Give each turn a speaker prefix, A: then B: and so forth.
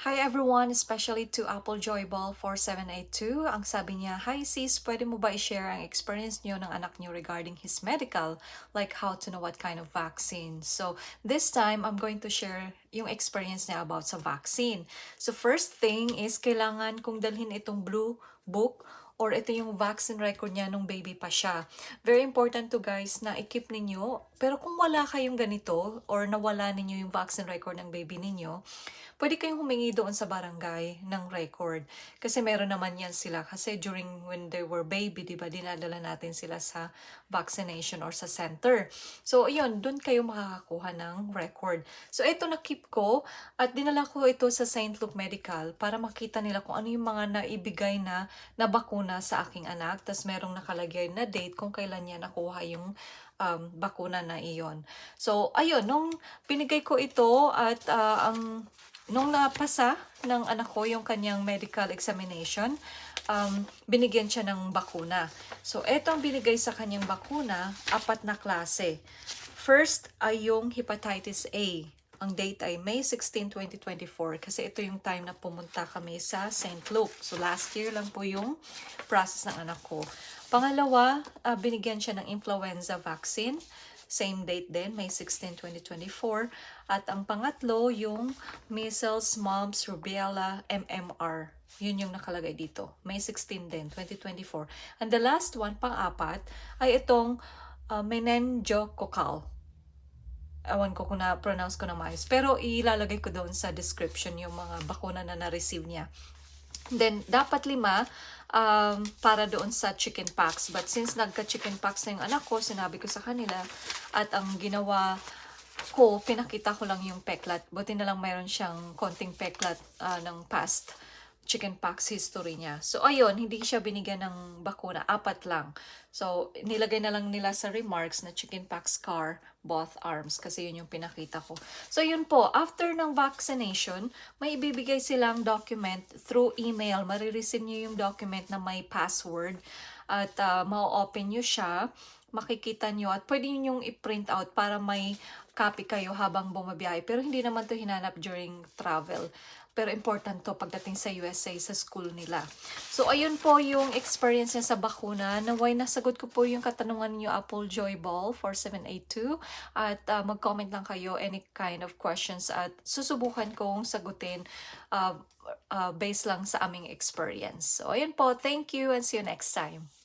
A: Hi everyone, especially to Apple Joy Ball 4782. Ang sabi niya, Hi sis, pwede mo ba i-share ang experience niyo ng anak niyo regarding his medical, like how to know what kind of vaccine. So this time, I'm going to share yung experience niya about sa vaccine. So first thing is, kailangan kong dalhin itong blue book or ito yung vaccine record niya nung baby pa siya. Very important to guys na i-keep ninyo. Pero kung wala kayong ganito or nawala ninyo yung vaccine record ng baby ninyo, pwede kayong humingi doon sa barangay ng record. Kasi meron naman yan sila. Kasi during when they were baby, di ba, dinadala natin sila sa vaccination or sa center. So, ayun, doon kayo makakakuha ng record. So, ito na-keep ko at dinala ko ito sa St. Luke Medical para makita nila kung ano yung mga naibigay na na bakuna sa aking anak. Tapos merong nakalagay na date kung kailan niya nakuha yung um, bakuna na iyon. So, ayun, nung pinigay ko ito at ah, ang nung napasa ng anak ko yung kanyang medical examination, um, binigyan siya ng bakuna. So, ito ang binigay sa kanyang bakuna, apat na klase. First ay yung hepatitis A. Ang date ay May 16, 2024 kasi ito yung time na pumunta kami sa St. Luke. So, last year lang po yung process ng anak ko. Pangalawa, ah, binigyan siya ng influenza vaccine. Same date din, May 16, 2024. At ang pangatlo, yung measles, mumps, rubella, MMR. Yun yung nakalagay dito. May 16 din, 2024. And the last one, pang-apat, ay itong uh, meningococcal. Ewan ko kung na-pronounce ko na maayos. Pero ilalagay ko doon sa description yung mga bakuna na na-receive niya. Then, dapat lima um, para doon sa chicken pox. But since nagka-chicken pox na yung anak ko, sinabi ko sa kanila at ang ginawa ko, pinakita ko lang yung peklat. Buti na lang mayroon siyang konting peklat ah, ng past chicken pox history niya. So, ayun, hindi siya binigyan ng bakuna. Apat lang. So, nilagay na lang nila sa remarks na chicken pox scar both arms kasi yun yung pinakita ko. So, yun po. After ng vaccination, may ibibigay silang document through email. Marireceive niyo yung document na may password at uh, ma-open nyo siya makikita nyo at pwede nyo i-print out para may copy kayo habang bumabiyahe. Pero hindi naman to hinanap during travel. Pero important to pagdating sa USA, sa school nila. So, ayun po yung experience niya sa bakuna. Naway nasagot ko po yung katanungan niyo Apple Joy Ball 4782. At uh, mag-comment lang kayo any kind of questions at susubukan kong sagutin uh, uh, based lang sa aming experience. So, ayun po. Thank you and see you next time.